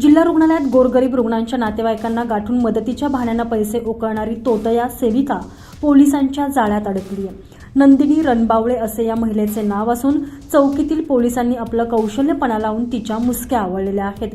जिल्हा रुग्णालयात गोरगरीब रुग्णांच्या नातेवाईकांना गाठून मदतीच्या भाण्यानं पैसे उकळणारी तोतया सेविका पोलिसांच्या जाळ्यात अडकली आहे नंदिनी रणबावळे असे या महिलेचे नाव असून चौकीतील पोलिसांनी आपलं कौशल्यपणा लावून तिच्या मुसक्या आवळलेल्या आहेत.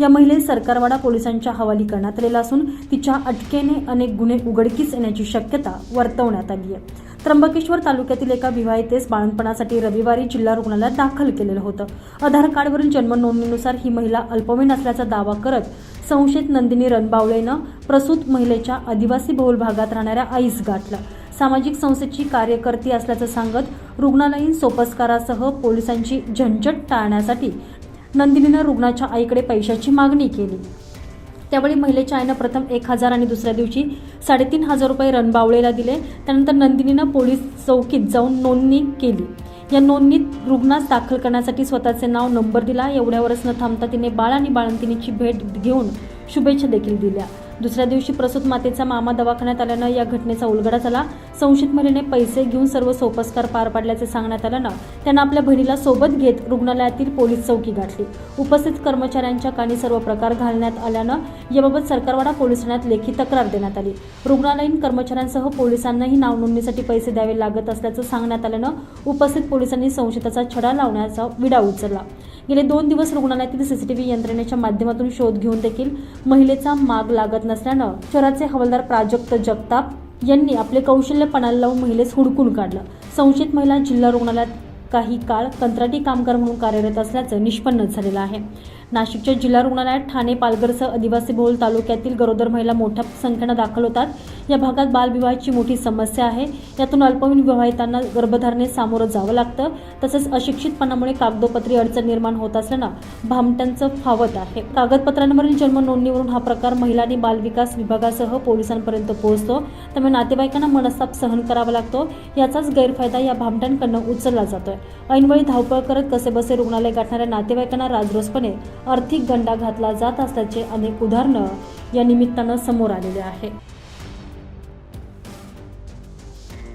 या महिले सरकारवाडा पोलिसांच्या हवाली करण्यात आलेला असून तिच्या अटकेने अनेक गुन्हे उघडकीस येण्याची शक्यता वर्तवण्यात आली आहे त्र्यंबकेश्वर तालुक्यातील एका विवाहितेस बाळणपणासाठी रविवारी जिल्हा रुग्णालयात दाखल केलेलं होतं. आधार कार्डवरील जन्म नोंदणीनुसार ही महिला अल्पवयीन असल्याचा दावा करत संशयित नंदिनी रणबावळेनं प्रसूत महिलेच्या आदिवासी बहुल भागात राहणाऱ्या आईस गाठलं. सामाजिक संस्थेची कार्यकर्ती असल्याचं सांगत रुग्णालयीन सोपस्कारासह पोलिसांची झंझट टाळण्यासाठी नंदिनीनं रुग्णाच्या आईकडे पैशाची मागणी केली. त्यावेळी महिलेच्या आईनं प्रथम एक हजार आणि दुसऱ्या दिवशी साडेतीन हजार रुपये रणबावळेला दिले. त्यानंतर नंदिनीनं पोलीस चौकीत जाऊन नोंदणी केली. या नोंदणीत रुग्णास दाखल करण्यासाठी स्वतःचे नाव नंबर दिला. एवढ्यावरच न थांबता तिने बाळ आणि बाळंतिनीची भेट घेऊन शुभेच्छा देखील दिल्या. दुसऱ्या दिवशी प्रसूत मातेचा मामा दवाखान्यात आल्यानं या घटनेचा उलगडा झाला. संशयित महिलेने पैसे घेऊन सर्व सोपस्कार पार पाडल्याचे सांगण्यात आल्यानं त्यानं आपल्या बहिणीला सोबत घेत रुग्णालयातील पोलीस चौकी गाठली. उपस्थित कर्मचाऱ्यांच्या कानी सर्व प्रकार घालण्यात आल्यानं याबाबत सरकारवाडा पोलीस ठाण्यात लेखी तक्रार देण्यात आली. रुग्णालयीन कर्मचाऱ्यांसह पोलिसांनाही नावनोंदणीसाठी पैसे द्यावे लागत असल्याचं सांगण्यात आल्यानं उपस्थित पोलिसांनी संशयिताचा छडा लावण्याचा विडा उचलला. गेले दोन दिवस रुग्णालयातील सीसीटीव्ही यंत्रणेच्या माध्यमातून शोध घेऊन देखील महिलेचा माग लागत नसल्यानं शहराचे हवालदार प्राजक्त जगताप यांनी आपले कौशल्य पणाला लावून महिलेस हुडकून काढलं. संशयित महिला जिल्हा रुग्णालयात काही काळ कंत्राटी कामगार म्हणून कार्यरत असल्याचं निष्पन्न झालेलं आहे. नाशिकच्या जिल्हा रुग्णालयात ठाणे पालघरसह आदिवासी बहुल तालुक्यातील गरोदर महिला मोठ्या संख्येनं दाखल होतात. या भागात बालविवाहाची मोठी समस्या आहे. यातून अल्पवयीन विवाहितांना गर्भधारणेस सामोरं जावं लागतं. तसंच अशिक्षितपणामुळे कागदोपत्री अडचण निर्माण होत असल्यानं भामट्यांचं फावत आहे. कागदपत्रांवरील जन्म नोंदणीवरून हा प्रकार महिला आणि बालविकास विभागासह पोलिसांपर्यंत पोहोचतो. त्यामुळे नातेवाईकांना मनस्ताप सहन करावा लागतो. याचाच गैरफायदा या भामट्यांकडनं उचलला जातोय. ऐनवेळी धावपळ करत कसेबसे रुग्णालय गाठणाऱ्या नातेवाईकांना राजरोसपणे आर्थिक गंडा घातला जात असल्याचे अनेक उदाहरणं या निमित्तानं समोर आलेले आहे.